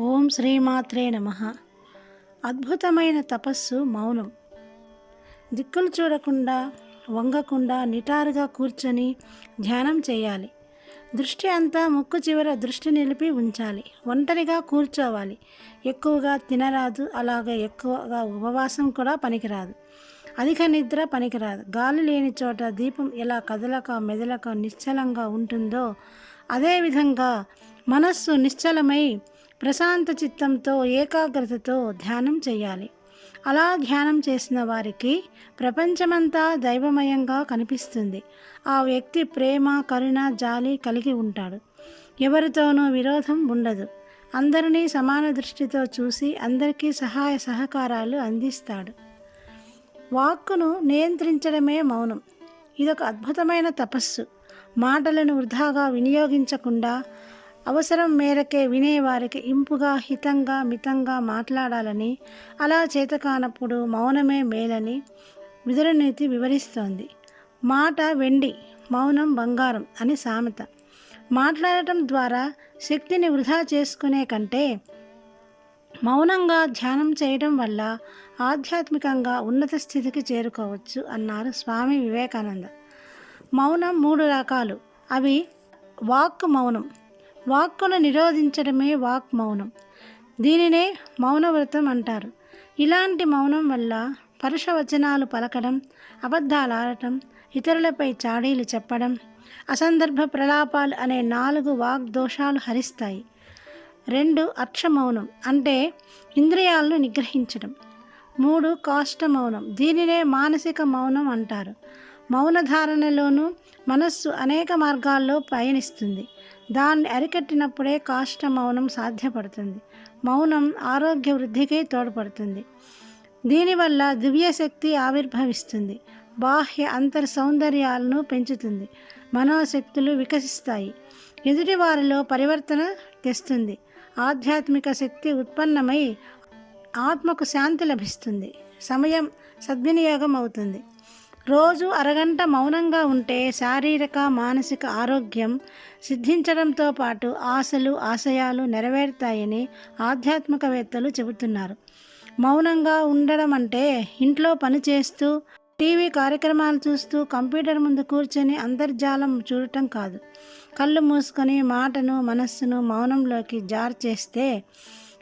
ఓం శ్రీమాత్రే నమ. అద్భుతమైన తపస్సు మౌనం. దిక్కులు చూడకుండా వంగకుండా నిటారుగా కూర్చొని ధ్యానం చేయాలి. దృష్టి అంతా ముక్కు చివర దృష్టి నిలిపి ఉంచాలి. ఒంటరిగా కూర్చోవాలి. ఎక్కువగా తినరాదు అలాగే ఎక్కువగా ఉపవాసం కూడా పనికిరాదు. అధిక నిద్ర పనికిరాదు. గాలి లేని చోట దీపం ఎలా కదలక మెదలక నిశ్చలంగా ఉంటుందో అదేవిధంగా మనస్సు నిశ్చలమై ప్రశాంత చిత్తంతో ఏకాగ్రతతో ధ్యానం చేయాలి. అలా ధ్యానం చేసిన వారికి ప్రపంచమంతా దైవమయంగా కనిపిస్తుంది. ఆ వ్యక్తి ప్రేమ కరుణ జాలి కలిగి ఉంటాడు. ఎవరితోనూ విరోధం ఉండదు. అందరినీ సమాన దృష్టితో చూసి అందరికీ సహాయ సహకారాలు అందిస్తాడు. వాక్కును నియంత్రించడమే మౌనం. ఇదొక అద్భుతమైన తపస్సు. మాటలను వృధాగా వినియోగించకుండా అవసరం మేరకే వినేవారికి ఇంపుగా హితంగా మితంగా మాట్లాడాలని అలా చేతకానప్పుడు మౌనమే మేలని విదురనీతి వివరిస్తోంది. మాట వెండి మౌనం బంగారం అని సామెత. మాట్లాడటం ద్వారా శక్తిని వృధా చేసుకునే కంటే మౌనంగా ధ్యానం చేయడం వల్ల ఆధ్యాత్మికంగా ఉన్నత స్థితికి చేరుకోవచ్చు అన్నారు స్వామి వివేకానంద. మౌనం మూడు రకాలు. అవి వాక్ మౌనం వాక్కును నిరోధించడమే వాక్ మౌనం. దీనినే మౌనవ్రతం అంటారు. ఇలాంటి మౌనం వల్ల పరుష వచనాలు పలకడం అబద్ధాలు ఆడటం ఇతరులపై చాడీలు చెప్పడం అసందర్భ ప్రలాపాలు అనే నాలుగు వాక్ దోషాలు హరిస్తాయి. రెండు అక్షమౌనం అంటే ఇంద్రియాలను నిగ్రహించడం. మూడు కాష్ట మౌనం దీనినే మానసిక మౌనం అంటారు. మౌనధారణలోనూ మనస్సు అనేక మార్గాల్లో పయనిస్తుంది. దాన్ని అరికట్టినప్పుడే కాష్ట మౌనం సాధ్యపడుతుంది. మౌనం ఆరోగ్య వృద్ధికి తోడ్పడుతుంది. దీనివల్ల దివ్యశక్తి ఆవిర్భవిస్తుంది. బాహ్య అంతర్ సౌందర్యాలను పెంచుతుంది. మనోశక్తులు వికసిస్తాయి. ఎదుటివారిలో పరివర్తన తెస్తుంది. ఆధ్యాత్మిక శక్తి ఉత్పన్నమై ఆత్మకు శాంతి లభిస్తుంది. సమయం సద్వినియోగం అవుతుంది రోజు అరగంట మౌనంగా ఉంటే శారీరక మానసిక ఆరోగ్యం సిద్ధించడంతో పాటు ఆశలు ఆశయాలు నెరవేరుతాయని ఆధ్యాత్మికవేత్తలు చెబుతున్నారు. మౌనంగా ఉండడం అంటే ఇంట్లో పని చేస్తూ టీవీ కార్యక్రమాలు చూస్తూ కంప్యూటర్ ముందు కూర్చొని అంతర్జాలం చూడటం కాదు. కళ్ళు మూసుకొని మాటను మనస్సును మౌనంలోకి జార్ చేస్తే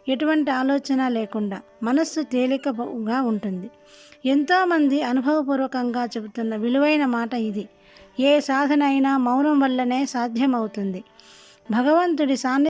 ఎటువంటి ఆలోచన లేకుండా మనస్సు తేలికగా ఉంటుంది. ఎంతోమంది అనుభవపూర్వకంగా చెబుతున్న విలువైన మాట ఇది. ఏ సాధన అయినా మౌనం వల్లనే సాధ్యమవుతుంది. భగవంతుడి సాన్ని